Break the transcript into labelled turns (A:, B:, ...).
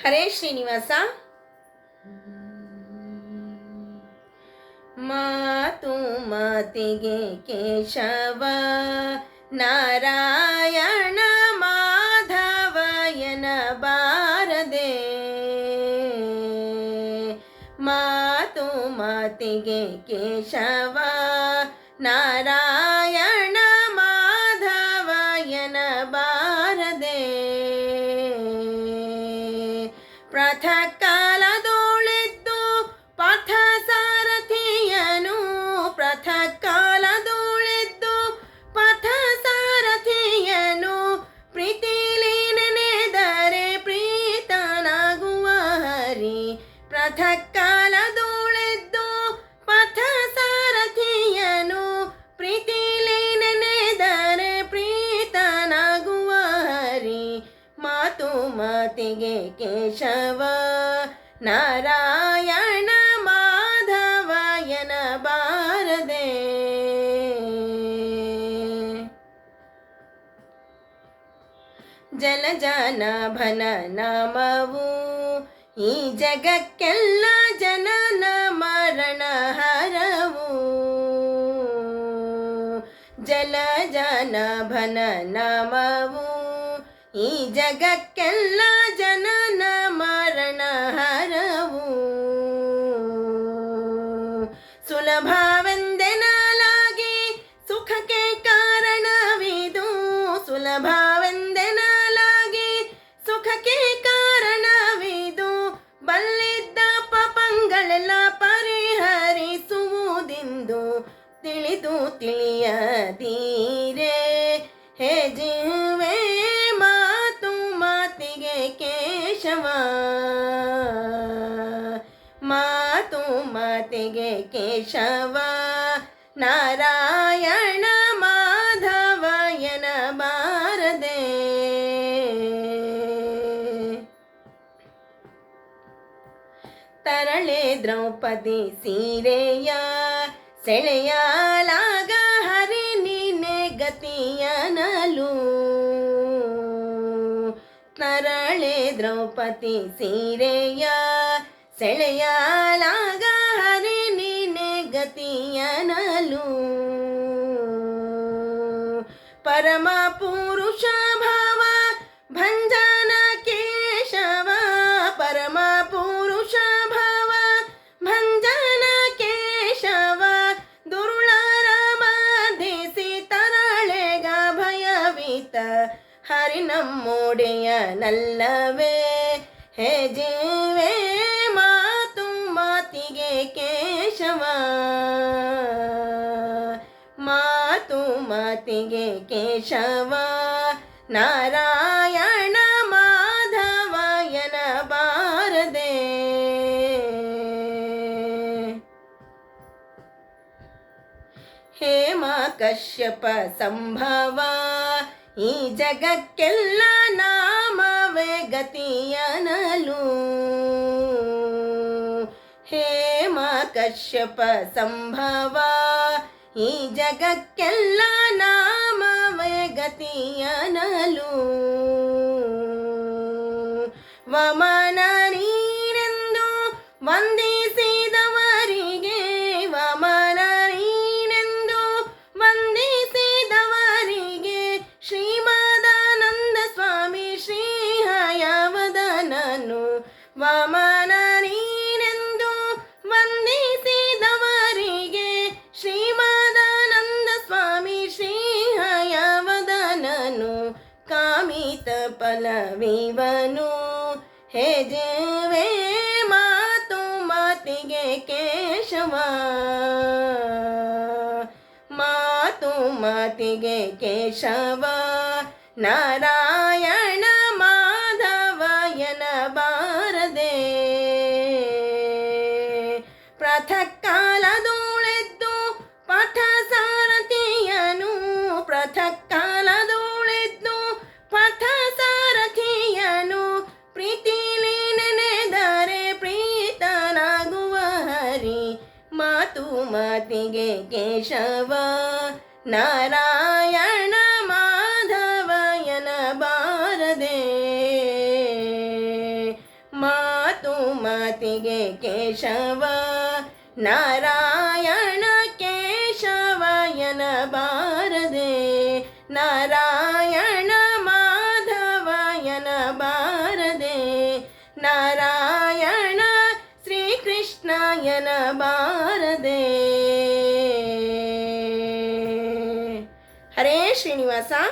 A: ಹರೇ ಶ್ರೀನಿವಾಸ. ಮಾತು ಮಾತಿಗೆ ಕೇಶವ ನಾರಾಯಣ ಮಾಧವಯನ ಬಾರದೆ ಮಾತು ಮಾತಿಗೆ ಕೇಶವ ನಾರಾಯಣ থাকা ಕೇಶವ ನಾರಾಯಣ ಮಾಧವಯನ ಬಾರದೆ ಜಲಜಾನಭನ ನಾಮವು ಈ ಜಗಕ್ಕೆಲ್ಲ ಜನನ ಮರಣ ಹರವು ಜಲಜಾನಭನ ನಾಮವು ಈ ಜಗಕ್ಕೆಲ್ಲ ಜನನ ಸುಲಭವೆಂದೆನಲಾಗಿ ಸುಖಕ್ಕೆ ಕಾರಣವಿದು ಬಲ್ಲಿದ್ದ ಪಪಂಗಳೆಲ್ಲ ಪರಿಹರಿಸುವುದೆಂದು ತಿಳಿದು ತಿಳಿಯದೀರೆ. ಹೇ ಜೀವೇ, ಮಾತು ಮಾತಿಗೆ ಕೇಶವ. ಮಾತು ಮಾತಿಗೆ ಕೇಶವ. ನಾರಾಯಣ ತರಳೆ ದ್ರೌಪದಿ ಸೀರೆಯ ಸೆಳೆಯಲಾಗ ಹರಿ ನೀನೆ ಗತಿಯನಲು ತರಳೆ ದ್ರೌಪದಿ ಸೀರೆಯ ಸೆಳೆಯಲಾಗ ಹರಿ ನೀನೆ ಗತಿಯನಲು ಪರಮ ಪುರುಷ ಭಾವ ಭಂಜನ ಹರಿ ನಮ್ಮೋಡೆಯ ನಲ್ಲವೇ. ಹೇ ಜೀವೇ, ಮಾತು ಮಾತಿಗೆ ಕೇಶವ. ಮಾತು ಮಾತಿಗೆ ಕೇಶವ. ನಾರಾಯಣ ಮಾಧವಯನ ಬಾರದೆ. ಹೇಮ ಕಶ್ಯಪ ಸಂಭವ. ಈ ಜಗಕ್ಕೆಲ್ಲ ನಾಮವೇ ಗತಿಯನಲು ಹೇಮ ಕಶ್ಯಪ ಸಂಭವ ಈ ಜಗಕ್ಕೆಲ್ಲ ನಾಮವೇ ಗತಿಯನಲು ವಮನ ನೀರೆಂದು ವಂದಿಸಿದವರಿಗೆ ಫಲವಿವನು ಹೇ ಜೀವೇ ಮಾತು ಮಾತಿಗೆ ಕೇಶವ. ಮಾತು ಮಾತಿಗೆ ಕೇಶವ. ನಾರಾಯಣ ಮಾತು ಮಾತಿಗೆ ಕೇಶವ ನಾರಾಯಣ ಮಾಧವಯನ ಬಾರದೆ ಮಾತಿಗೆ ಕೇಶವ ನಾರಾಯಣ ಕೇಶವ ಎನಬಾರದೆ ನಾರಾಯಣ ಮಾಧವ ಎನಬಾರದೆ ನಾರಾಯಣ ಶ್ರೀಕೃಷ್ಣ ಎನಬಾರದೆ શ્રીનિવાસા